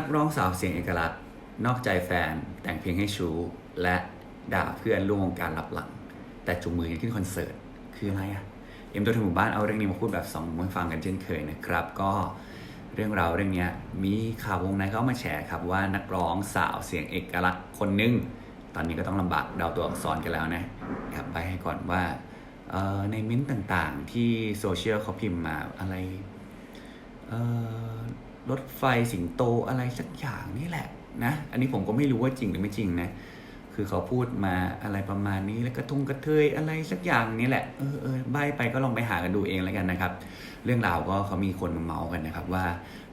นักร้องสาวเสียงเอกลักษณ์ นอกใจแฟนแต่งเพลงให้ชูและด่าเพื่อนร่วมวงการรับหลัง แต่จุงมือกันขึ้นคอนเสิร์ต คืออะไรอะเอ็มตัวถึงหมู่บ้านเอาเรื่องนี้มาพูดแบบสองมุมฟังกันเช่นเคยนะครับ ก็เรื่องราวเรื่องนี้มีข่าววงในเขามาแฉครับว่านักร้องสาวเสียงเอกลักษณ์คนหนึงตอนนี้ก็ต้องลำบากเดาตัวอักษรกันแล้วนะครับไปให้ก่อนว่าในมิ้นต่างๆที่โซเชียลเขาพิมพ์มาอะไรเออ รถไฟสิงโตอะไรสักอย่างนี่แหละนะ อันนี้ผมก็ไม่รู้ว่าจริงหรือไม่จริงนะ คือเขาพูดมาอะไรประมาณนี้แล้วกระทงกระเทยอะไรสักอย่างนี่แหละ เออเออใบไปก็ลองไปหากันดูเองแล้วกันนะครับ เรื่องราวก็เขามีคนมาเมาส์กันนะครับ ว่า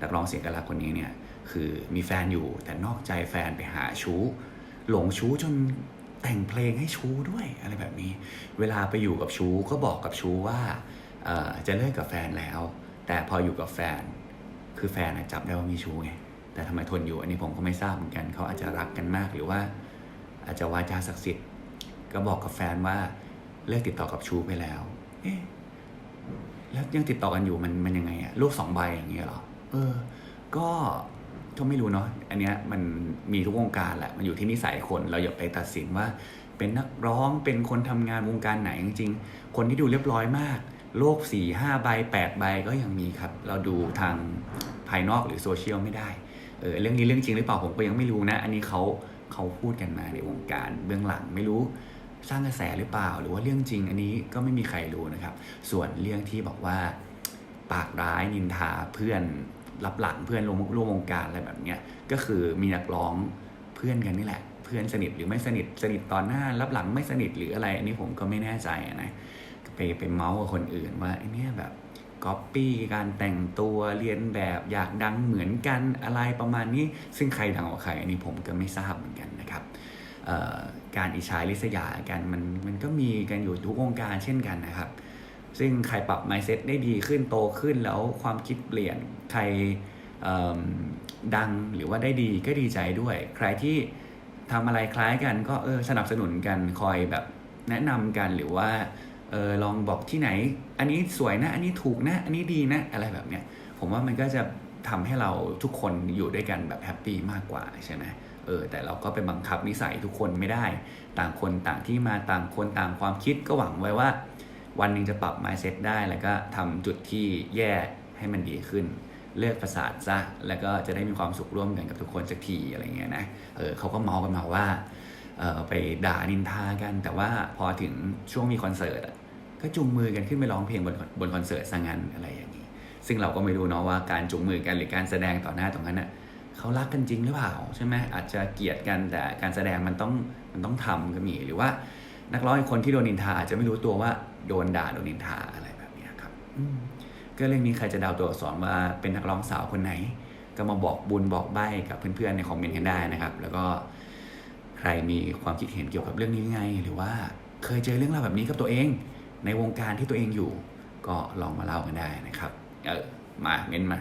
นักร้องเสียงกระลักคนนี้เนี่ยคือมีแฟนอยู่แต่นอกใจแฟนไปหาชู้ หลงชู้จนแต่งเพลงให้ชู้ด้วยอะไรแบบนี้ เวลาไปอยู่กับชู้ก็บอกกับชู้ว่าจะเลิกกับแฟนแล้ว แต่พออยู่กับแฟน คือแฟนจับได้ว่ามีชู้ไงแต่ทำไมทนอยู่อันนี้ผมก็ไม่ทราบเหมือนกันเขาอาจจะรักกันมากหรือว่า อาจจะวาจาศักดิ์สิทธิ์ ก็บอกกับแฟนว่าเลิกติดต่อกับชู้ไปแล้ว เอ๊ะแล้วยังติดต่อกันอยู่มันมันยังไงอะลูกสองใบอย่างเงี้ยหรอเออ ก็ก็ไม่รู้เนาะอันเนี้ยมันมีทุกวงการแหละมันอยู่ที่นิสัยคนเราอย่าไปตัดสินว่า เป็นนักร้องเป็นคนทำงานวงการไหนจริงๆคนที่ดูเรียบร้อยมาก โลกสี่ห้าใบแปดใบก็ยังมีครับ เราดูทางภายนอกหรือโซเชียลไม่ได้เออเรื่องนี้เรื่องจริงหรือเปล่าผมก็ยังไม่รู้นะ อันนี้เขาเขาพูดกันมาในวงการเบื้องหลังไม่รู้สร้างกระแสหรือเปล่า หรือว่าเรื่องจริงอันนี้ก็ไม่มีใครรู้นะครับ ส่วนเรื่องที่บอกว่าปากร้ายนินทาเพื่อนรับหลังเพื่อนร่วมร่วมวงการอะไรแบบเนี้ยก็คือมีนักร้องเพื่อนกันนี่แหละ เพื่อนสนิทหรือไม่สนิทสนิทตอนหน้ารับหลังไม่สนิทหรืออะไร อันนี้ผมก็ไม่แน่ใจนะ ไปไปเมาส์กับคนอื่นว่าไอเนี่ยแบบก๊อปปี้การแต่งตัวเรียนแบบอยากดังเหมือนกันอะไรประมาณนี้ ซึ่งใครดังกว่าใครอันนี้ผมก็ไม่ทราบเหมือนกันนะครับการอิจฉาริษยากันมันมันก็มีกันอยู่ทุกวงการเช่นกันนะครับ ซึ่งใครปรับ mindset ได้ดีขึ้นโตขึ้นแล้วความคิดเปลี่ยนใครดังหรือว่าได้ดีก็ดีใจด้วย ใครที่ทำอะไรคล้ายกันก็เออสนับสนุนกันคอยแบบแนะนำกันหรือว่า เออลองบอกที่ไหน อันนี้สวยนะ อันนี้ถูกนะ อันนี้ดีนะ อะไรแบบเนี้ย ผมว่ามันก็จะทำให้เราทุกคนอยู่ด้วยกันแบบแฮปปี้มากกว่าใช่ไหมเออ แต่เราก็ไปบังคับนิสัยทุกคนไม่ได้ ต่างคนต่างที่มาต่างคนต่างความคิดก็หวังไว้ว่า วันหนึ่งจะปรับ mindset ได้ แล้วก็ทำจุดที่แย่ให้มันดีขึ้น เลิกประสาทซะ แล้วก็จะได้มีความสุขร่วมกันกับทุกคนสักทีอะไรเงี้ยนะ เออเขาก็เมาส์กันมาว่า เออไปด่านินทากัน แต่ว่าพอถึงช่วงมีคอนเสิร์ตอะ ก็จูงมือกันขึ้นไปร้องเพลงบนบนคอนเสิร์ตซะงั้นอะไรอย่างนี้ ซึ่งเราก็ไม่รู้เนาะว่าการจูงมือกันหรือการแสดงต่อหน้าตรงนั้นน่ะเขารักกันจริงหรือเปล่าใช่ไหมอาจจะเกลียดกันแต่การแสดงมันต้องมันต้องทำก็มีหรือว่า นักร้องคนที่โดนนินทาอาจจะไม่รู้ตัวว่าโดนด่าโดนนินทาอะไรแบบนี้ครับก็เรื่องนี้ใครจะดาวตัวอักษรว่าเป็นนักร้องสาวคนไหน ก็มาบอกบุญบอกใบ้กับเพื่อนๆในคอมเมนต์กันได้นะครับ แล้วก็ใครมีความคิดเห็นเกี่ยวกับเรื่องนี้ยังไง หรือว่าเคยเจอเรื่องราวแบบนี้กับตัวเอง ในวงการที่ตัวเองอยู่ ก็ลองมาเล่ากันได้นะครับ เออ มาเม้นมา